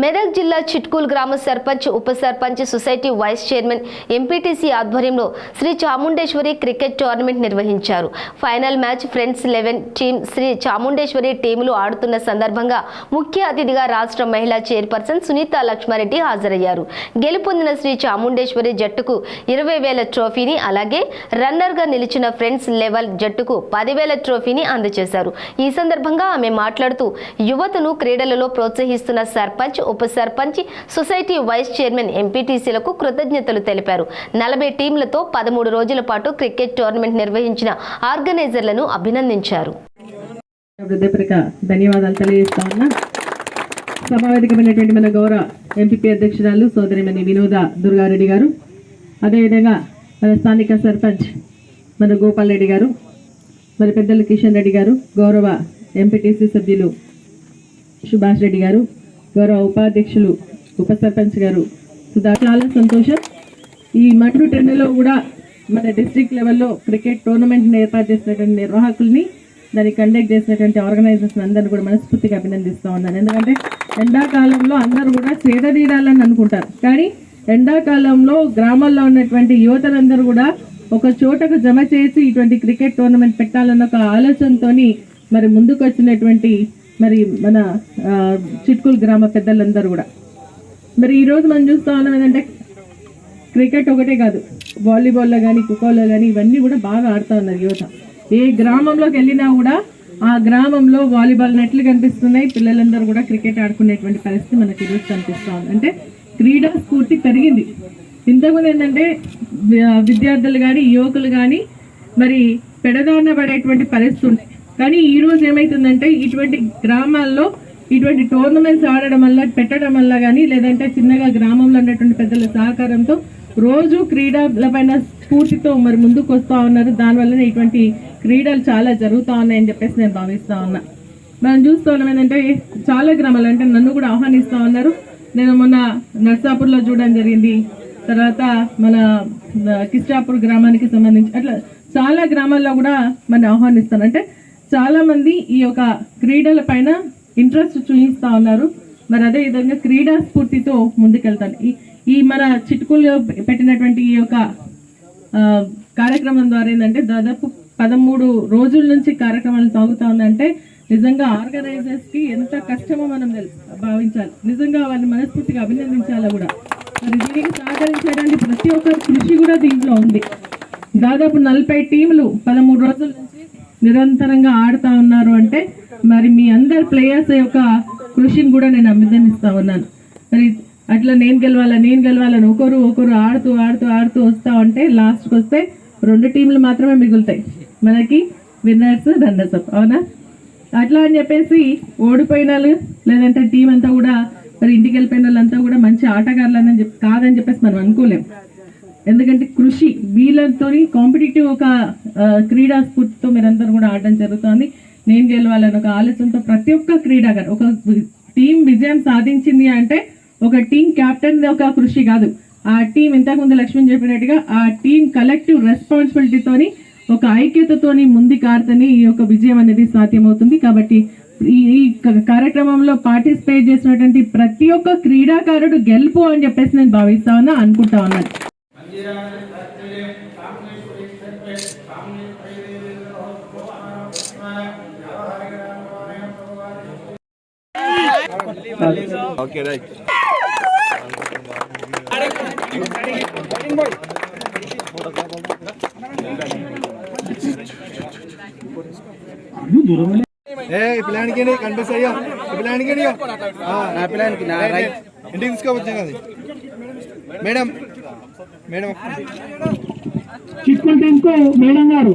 మెదక్ జిల్లా చిట్కూల్ గ్రామ సర్పంచ్ ఉప sarpanch society vice chairman MPTC ఆధ్వర్యంలో శ్రీ చాముండేశ్వరి క్రికెట్ టోర్నమెంట్ నిర్వహించారు. Final match friends eleven team Shri Chamundeshwari టీములు ఆడుతున్న సందర్భంగా ముఖ్య అతిథిగా రాష్ట్ర మహిళా చైర్పర్సన్ సునీత లక్ష్మారెడ్డి హాజరయ్యారు. గెలుపొందిన శ్రీ చాముండేశ్వరి జట్టుకు ఇరవై వేల ట్రోఫీని అలాగే రన్నర్గా నిలిచిన ఫ్రెండ్స్ లెవెల్ జట్టుకు పదివేల ట్రోఫీని అందజేశారు. ఈ సందర్భంగా ఆమె మాట్లాడుతూ యువతను క్రీడలలో ప్రోత్సహిస్తున్న సర్పంచ్ ఉప సర్పంచ్ సొసైటీ వైస్ చైర్మన్ ఎంపీటీసీలకు కృతజ్ఞతలు తెలిపారు. నలభై టీంలతో పదమూడు రోజుల పాటు క్రికెట్ టోర్నమెంట్ నిర్వహించిన ఆర్గనైజర్లను అభినందించారు. ధన్యవాదాలు తెలియజేస్తా ఉన్నా. సమావేదికమైనటువంటి మన గౌరవ ఎంపీపీ అధ్యక్షురాలు సోదరిమణి వినోద దుర్గారెడ్డి గారు అదేవిధంగా మన స్థానిక సర్పంచ్ మన గోపాల్ రెడ్డి గారు మరి పెద్దలు కిషన్ రెడ్డి గారు గౌరవ ఎంపీటీసీ సభ్యులు సుభాష్ రెడ్డి గారు గౌరవ ఉపాధ్యక్షులు ఉప సర్పంచ్ గారు. సుధా చాలా సంతోషం. ఈ మండు టెన్నులో కూడా మన డిస్ట్రిక్ట్ లెవెల్లో క్రికెట్ టోర్నమెంట్ని ఏర్పాటు చేసినటువంటి నిర్వాహకుల్ని దాన్ని కండక్ట్ చేసినటువంటి ఆర్గనైజర్స్ అందరిని కూడా మనస్ఫూర్తిగా అభినందిస్తూ ఉన్నాను. ఎందుకంటే ఎండాకాలంలో అందరూ కూడా సేద అనుకుంటారు. కానీ ఎండాకాలంలో గ్రామాల్లో ఉన్నటువంటి యువతలందరూ కూడా ఒక చోటకు జమ చేసి ఇటువంటి క్రికెట్ టోర్నమెంట్ పెట్టాలన్న ఒక ఆలోచనతోని మరి ముందుకు వచ్చినటువంటి మరి మన ఆ, చిట్కూల్ గ్రామ పెద్దలందరూ కూడా. మరి ఈరోజు మనం చూస్తూ ఉన్నాం ఏంటంటే క్రికెట్ ఒకటే కాదు వాలీబాల్లో కానీ ఖోఖోలో కానీ ఇవన్నీ కూడా బాగా ఆడుతూ ఉన్నారు యువత. ఏ గ్రామంలోకి వెళ్ళినా కూడా ఆ గ్రామంలో వాలీబాల్ నెట్లు కనిపిస్తున్నాయి పిల్లలందరూ కూడా క్రికెట్ ఆడుకునేటువంటి పరిస్థితి మనకి ఈరోజు కనిపిస్తూ ఉంది. అంటే క్రీడా స్ఫూర్తి పెరిగింది. ఇంతకుముందు ఏంటంటే విద్యార్థులు కానీ యువకులు కానీ మరి పెడదాన పడేటువంటి పరిస్థితి ఉన్నాయి కానీ ఈ రోజు ఏమైతుందంటే ఇటువంటి గ్రామాల్లో ఇటువంటి టోర్నమెంట్స్ ఆడడం వల్ల పెట్టడం వల్ల కానీ లేదంటే చిన్నగా గ్రామంలో ఉన్నటువంటి పెద్దల సహకారంతో రోజు క్రీడల పైన స్ఫూర్తితో మరి ముందుకు వస్తూ ఉన్నారు దానివల్ల ఇటువంటి క్రీడలు చాలా జరుగుతూ ఉన్నాయని చెప్పేసి నేను భావిస్తా ఉన్నా. మనం చూస్తూ ఉన్నాం ఏంటంటే చాలా గ్రామాలు అంటే నన్ను కూడా ఆహ్వానిస్తూ ఉన్నారు. నేను మొన్న నర్సాపూర్లో చూడడం జరిగింది. తర్వాత మన కిష్టాపూర్ గ్రామానికి సంబంధించి అట్లా చాలా గ్రామాల్లో కూడా మన ఆహ్వానిస్తాను. అంటే చాలా మంది ఈ యొక్క క్రీడల పైన ఇంట్రెస్ట్ చూపిస్తా ఉన్నారు. మరి అదే విధంగా క్రీడా స్ఫూర్తితో ముందుకెళ్తాను. ఈ ఈ మన చిట్కుల్లో పెట్టినటువంటి ఈ యొక్క కార్యక్రమం ద్వారా ఏంటంటే దాదాపు పదమూడు రోజుల నుంచి కార్యక్రమాలు సాగుతా ఉందంటే నిజంగా ఆర్గనైజర్స్కి ఎంత కష్టమో మనం భావించాలి. నిజంగా వారిని మనస్ఫూర్తిగా అభినందించాలి కూడా. మరి దీనికి సహకరించడానికి ప్రతి ఒక్కరి కృషి కూడా దీంట్లో ఉంది. దాదాపు నలభై టీంలు పదమూడు రోజుల నుంచి నిరంతరంగా ఆడుతా ఉన్నారు అంటే మరి మీ అందరి ప్లేయర్స్ యొక్క కృషిని కూడా నేను అభినందిస్తా ఉన్నాను. మరి అట్లా నేను గెలవాలా నేను గెలవాలని ఒకరు ఒకరు ఆడుతూ ఆడుతూ ఆడుతూ వస్తా ఉంటే లాస్ట్కి వస్తే రెండు టీంలు మాత్రమే మిగులుతాయి. మనకి విన్నర్స్ రన్నర్స్ అప్. అవునా? అట్లా అని చెప్పేసి ఓడిపోయిన వాళ్ళు లేదంటే టీం అంతా కూడా మరి ఇంటికి వెళ్ళిపోయిన వాళ్ళంతా కూడా మంచి ఆటగాళ్ళని చెప్పి కాదని చెప్పేసి మనం అనుకోలేం. ఎందుకంటే కృషి వీళ్ళతో కాంపిటేటివ్ ఒక క్రీడా స్ఫూర్తితో మీరందరూ కూడా ఆడడం జరుగుతుంది. నేను గెలవాలని ఒక ఆలోచనతో ప్రతి ఒక్క క్రీడాగారు ఒక టీం విజయం సాధించింది అంటే ఒక టీం కెప్టెన్ ఒక కృషి కాదు. ఆ టీం ఇంతకుముందు లక్ష్మణ్ చెప్పినట్టుగా ఆ టీం కలెక్టివ్ రెస్పాన్సిబిలిటీతోని ఒక ఐక్యతతోని ముందు కారుతని ఈ యొక్క విజయం అనేది సాధ్యమవుతుంది. కాబట్టి ఈ ఈ కార్యక్రమంలో పార్టిసిపేట్ చేసినటువంటి ప్రతి ఒక్క క్రీడాకారుడు గెలుపు అని చెప్పేసి నేను భావిస్తా ఉన్నా అనుకుంటా ఉన్నాను ఓకే రైట్. ఏ పిల్లానికి కనిపిస్తాయో ఈ పిల్లానికి నా పిల్లానికి నా రైట్. ఇంటికి తీసుకోవచ్చు అది. మేడం మేడం చిక్కులు మేడం గారు.